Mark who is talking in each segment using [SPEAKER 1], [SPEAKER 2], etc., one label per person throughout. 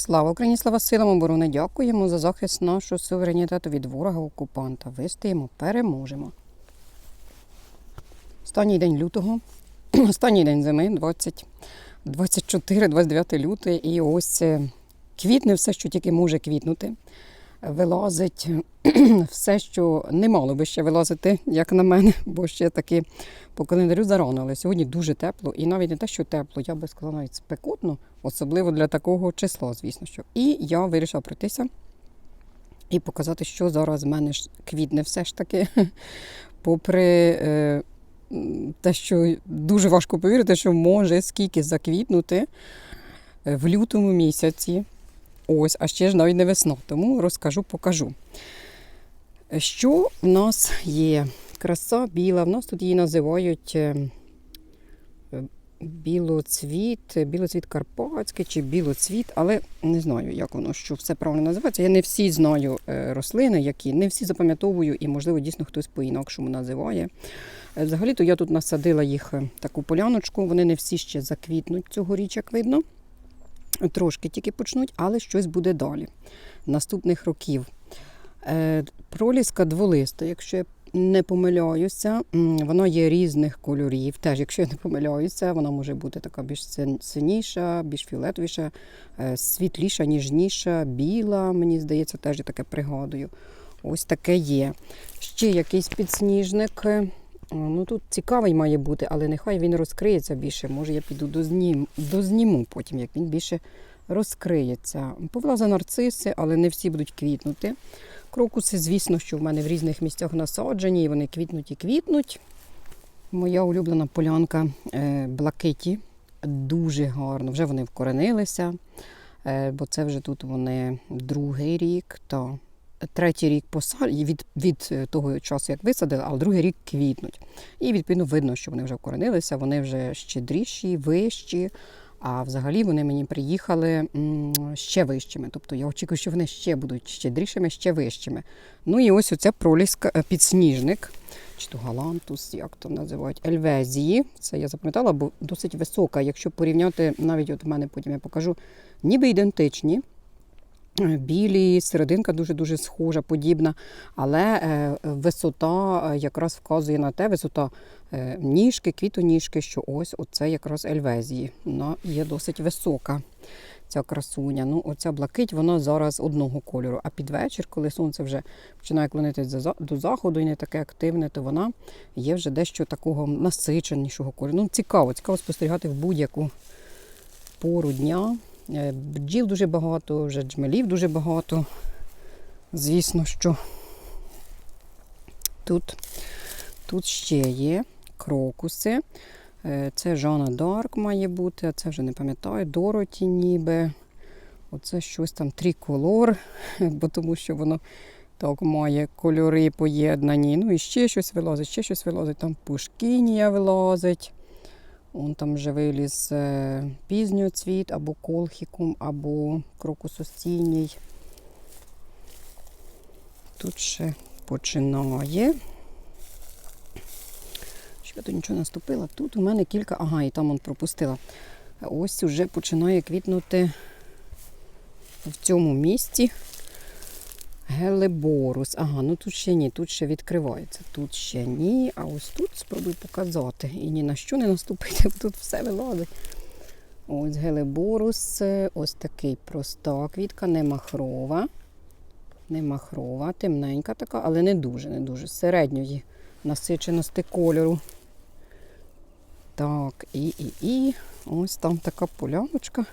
[SPEAKER 1] Слава Україні, слава силам оборони! Дякуємо за захист нашого суверенітету від ворога окупанта. Вистоїмо, переможемо. Останній день лютого, останній день зими, 24-29 лютого, і ось е, квітне все, що тільки може квітнути. Вилазить все, що не мало би ще вилазити, як на мене, бо ще таки по календарю зарано, але сьогодні дуже тепло. І навіть не те, що тепло, я би сказала навіть спекотно, особливо для такого числа, звісно. що. І я вирішила пройтися і показати, що зараз в мене ж квітне все ж таки. Попри е, те, що дуже важко повірити, що може скільки заквітнути е, в лютому місяці. Ось, а ще ж навіть не весна, тому розкажу, покажу. Що в нас є? Краса біла. В нас тут її називають е, білоцвіт, білоцвіт карпатський чи білоцвіт, але не знаю, як воно, що все правильно називається. Я не всі знаю е, рослини, які не всі запам'ятовую, і, можливо, дійсно хтось по-інакшому називає. Е, Взагалі-то я тут насадила їх таку поляночку, вони не всі ще заквітнуть цьогоріч, як видно. Трошки тільки почнуть, але щось буде далі. Наступних років. Е, Проліска дволиста, якщо я не помиляюся, вона є різних кольорів. Теж, якщо я не помиляюся, вона може бути така більш синіша, більш фіолетовіша, е, світліша, ніжніша, біла, мені здається, теж таке пригадую. Ось таке є. Ще якийсь підсніжник. Е, Ну тут цікавий має бути, але нехай він розкриється більше. Може, я піду дознім, дозніму потім, як він більше розкриється. Повлаза нарциси, але не всі будуть квітнути. Крокуси, звісно, що в мене в різних місцях насаджені, і вони квітнуть і квітнуть. Моя улюблена полянка е, блакиті. Дуже гарно. Вже вони вкоренилися, е, бо це вже тут вони другий рік. Та третій рік посад... від, від е, того часу, як висадили, а другий рік квітнуть. І відповідно видно, що вони вже вкоренилися, вони вже щедріші, вищі. А взагалі вони мені приїхали ще вищими. Тобто я очікую, що вони ще будуть щедрішими, ще вищими. Ну і ось оця проліска, е, підсніжник, чи то галантус, як то називають, ельвезії. Це я запам'ятала, бо досить висока. Якщо порівняти, навіть от в мене потім я покажу, ніби ідентичні. Білі, серединка дуже-дуже схожа, подібна, але е, висота е, якраз вказує на те, висота е, ніжки, квітоніжки, що ось оце якраз ельвезії. Вона є досить висока, ця красуня. Ну, оця блакить, вона зараз одного кольору. А під вечір, коли сонце вже починає клонитися до заходу і не таке активне, то вона є вже дещо такого насиченішого кольору. Ну, цікаво, цікаво спостерігати в будь-яку пору дня. Е, Бджіл дуже багато, вже джмелів дуже багато. Звісно, що тут, тут ще є крокуси. Е, Це Жанна Дарк має бути, а це вже не пам'ятаю, Дороті ніби. Оце щось там триколор, бо тому що воно так має кольори поєднані. Ну і ще щось вилазить, ще щось вилазить. Там пушкінія вилазить. Он там вже виліз е, пізньоцвіт, або колхікум, або крокусостійній. Тут ще починає. Що я тут нічого наступила. Тут у мене кілька. Ага, і там он пропустила. Ось уже починає квітнути в цьому місці гелеборус. Ага, ну тут ще ні, тут ще відкривається. Тут ще ні. А ось тут спробую показати. І ні на що не наступити, бо тут все вилазить. Ось гелеборус, ось такий проста квітка, не махрова. Не махрова, темненька така, але не дуже, не дуже. Середньої насиченості кольору. Так, і, і, і. Ось там така поляночка.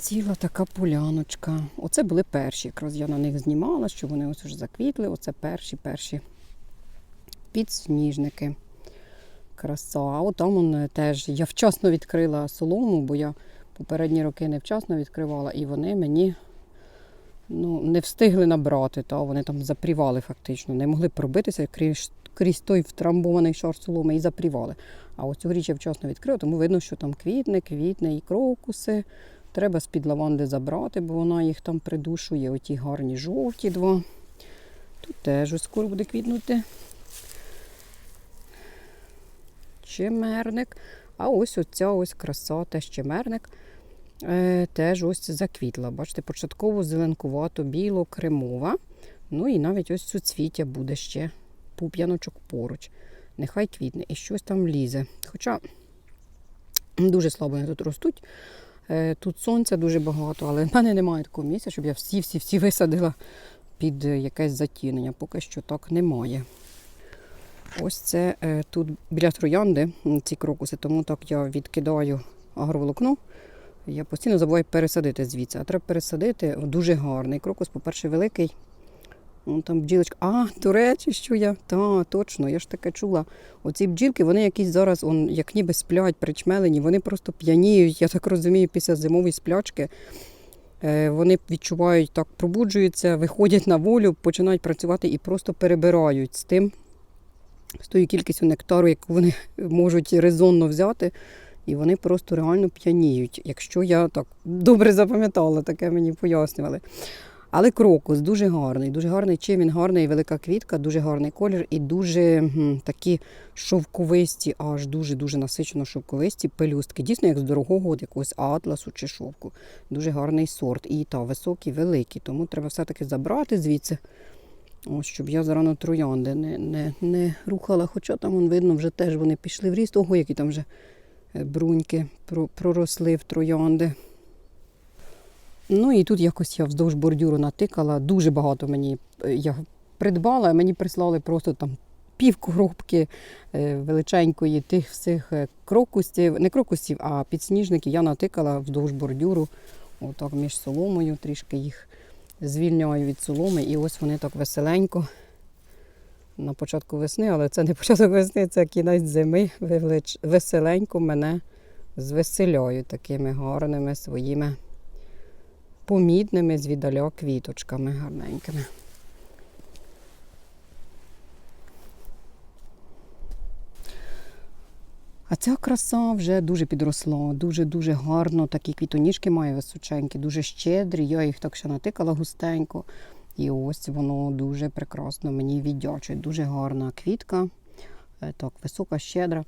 [SPEAKER 1] Ціла така поляночка. Оце були перші. Якраз я на них знімала, що вони ось вже заквітли. Оце перші, перші підсніжники. Краса. А там е, теж я вчасно відкрила солому, бо я попередні роки невчасно відкривала, і вони мені ну, не встигли набрати. Та вони там запрівали фактично. Не могли пробитися крізь, крізь той втрамбований шар соломи і запрівали. А ось цьогоріч я вчасно відкрила, тому видно, що там квітне, квітне і крокуси. Треба з-під лаванди забрати, бо вона їх там придушує. Оті гарні жовті два. Тут теж ось скоро буде квітнути. Чемерник. А ось оця ось краса, теж чемерник. е, теж ось заквітла. Бачите, початково зеленкувато, біло, кремова. Ну і навіть ось суцвіття буде ще пуп'яночок поруч. Нехай квітне і щось там лізе. Хоча дуже слабо вони тут ростуть. Е, Тут сонця дуже багато, але в мене немає такого місця, щоб я всі-всі-всі висадила під е, якесь затінення. Поки що так немає. Ось це е, тут біля троянди ці крокуси, тому так я відкидаю агроволокно. Я постійно забуваю пересадити звідси. А треба пересадити дуже гарний крокус. По-перше, великий. Вон там бджілочка. А, до речі, що я? Та, точно, я ж таке чула. Оці бджілки, вони якісь зараз, он, як ніби сплять, причмелені, вони просто п'яніють, я так розумію, після зимової сплячки. Е, Вони відчувають так, пробуджуються, виходять на волю, починають працювати і просто перебирають з тим, з тою кількістю нектару, яку вони можуть резонно взяти. І вони просто реально п'яніють. Якщо я так добре запам'ятала, таке мені пояснювали. Але крокус дуже гарний, дуже гарний. Чим він гарний, велика квітка, дуже гарний колір і дуже такі шовковисті, аж дуже-дуже насичено шовковисті пелюстки. Дійсно, як з дорогого от якогось атласу чи шовку. Дуже гарний сорт. І та високий, великий. Тому треба все-таки забрати звідси. Ось, щоб я зарано троянди не, не, не рухала. Хоча там вон, видно, вже теж вони пішли в ріст. Ого, які там вже е, бруньки проросли в троянди. Ну і тут якось я вздовж бордюру натикала. Дуже багато мені е, я придбала, мені прислали просто там пів коробки е, величенької тих всіх е, крокусів, не крокусів, а підсніжників. Я натикала вздовж бордюру, отак між соломою, трішки їх звільняю від соломи. І ось вони так веселенько на початку весни, але це не початок весни, це кінець зими. Веселенько мене звеселяють такими гарними своїми помідними звідаля квіточками гарненькими. А ця краса вже дуже підросла, дуже-дуже гарно. Такі квітоніжки має височенькі, дуже щедрі. Я їх так ще натикала густенько. І ось воно дуже прекрасно мені віддячить. Дуже гарна квітка, е, так, висока, щедра.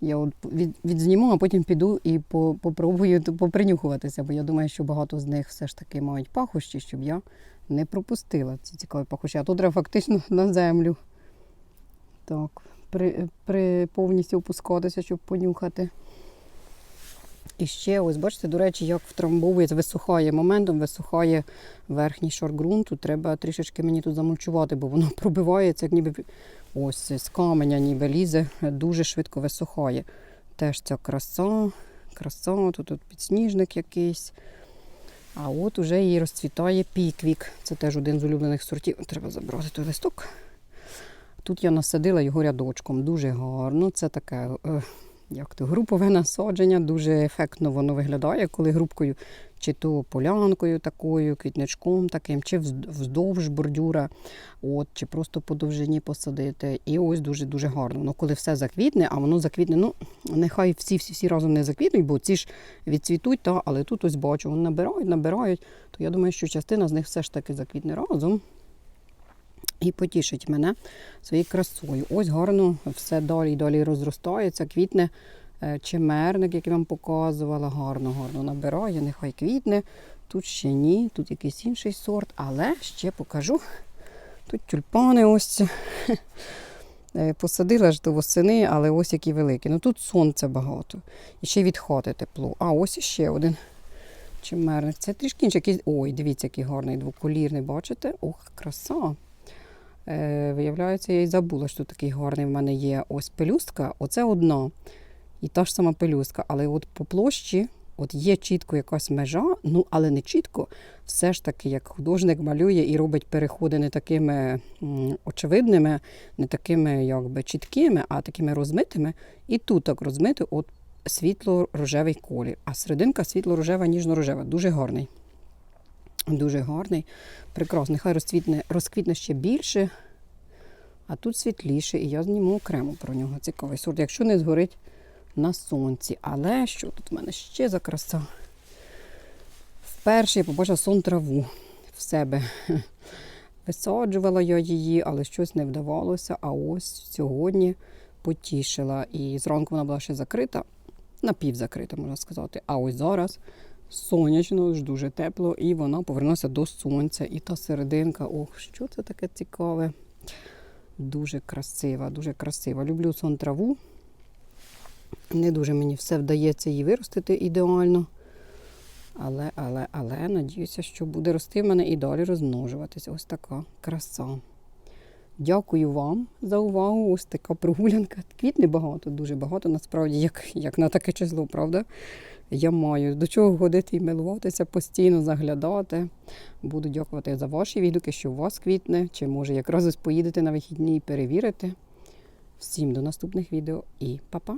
[SPEAKER 1] Я от від, відзніму, а потім піду і по, попробую попринюхуватися, бо я думаю, що багато з них все ж таки мають пахощі, щоб я не пропустила ці цікаві пахощі. А тут треба фактично на землю. Так, при, при повністю опускатися, щоб понюхати. І ще, ось бачите, до речі, як втрамбовується, висухає моментом, висухає верхній шар ґрунту. Треба трішечки мені тут замульчувати, бо воно пробивається, як ніби ось з каменя ніби лізе, дуже швидко висухає. Теж ця краса, краса, тут, тут підсніжник якийсь. А от уже її розцвітає піквік. Це теж один з улюблених сортів. Треба забрати той листок. Тут я насадила його рядочком, дуже гарно. Це таке е, як то, групове насадження, дуже ефектно воно виглядає, коли грубкою, чи то полянкою такою, квітничком таким, чи вздовж бордюра, от, чи просто по довжині посадити. І ось дуже-дуже гарно. Ну, коли все заквітне, а воно заквітне, ну, нехай всі-всі разом не заквітнуть, бо ці ж відцвітуть, та, але тут ось бачу, вони набирають, набирають, то я думаю, що частина з них все ж таки заквітне разом і потішить мене своєю красою. Ось гарно все далі і далі розростається, квітне е, чимерник, як я вам показувала, гарно, гарно набирає, нехай квітне. Тут ще ні, тут якийсь інший сорт, але ще покажу. Тут тюльпани ось. Е, Посадила ж до восени, але ось які великі. Ну тут сонця багато. І ще й від хати тепло. А ось іще один чимерник. Це трішки інший. Ой, дивіться, який гарний двоколірний, бачите? Ох, краса. Е, виявляється, я й забула, що такий гарний в мене є ось пелюстка. Оце одна. І та ж сама пелюстка. Але от по площі от є чітко якась межа, ну але не чітко. Все ж таки, як художник малює і робить переходи не такими очевидними, не такими якби чіткими, а такими розмитими. І тут так розмито от світло-рожевий колір. А серединка світло-рожева, ніжно-рожева. Дуже гарний. Дуже гарний, прекрасний. Хай розцвітне, розквітне ще більше, а тут світліше, і я зніму окремо про нього. Цікавий сорт, якщо не згорить на сонці. Але що тут в мене ще за краса? Вперше я побачила сон траву в себе. Висаджувала я її, але щось не вдавалося. А ось сьогодні потішила. І зранку вона була ще закрита, напівзакрита, можна сказати. А ось зараз сонячно, ж дуже тепло, і вона повернулася до сонця. І та серединка, ох, що це таке цікаве. Дуже красива, дуже красива. Люблю сон траву. Не дуже мені все вдається її виростити ідеально. Але, але, але надіюся, що буде рости в мене і далі розмножуватись. Ось така краса. Дякую вам за увагу. Ось така прогулянка. Квітне багато, дуже багато, насправді, як, як на таке число, правда? Я маю до чого ходити і милуватися, постійно заглядати. Буду дякувати за ваші відгуки, що у вас квітне, чи може якраз поїдете на вихідні і перевірите. Всім до наступних відео і па-па!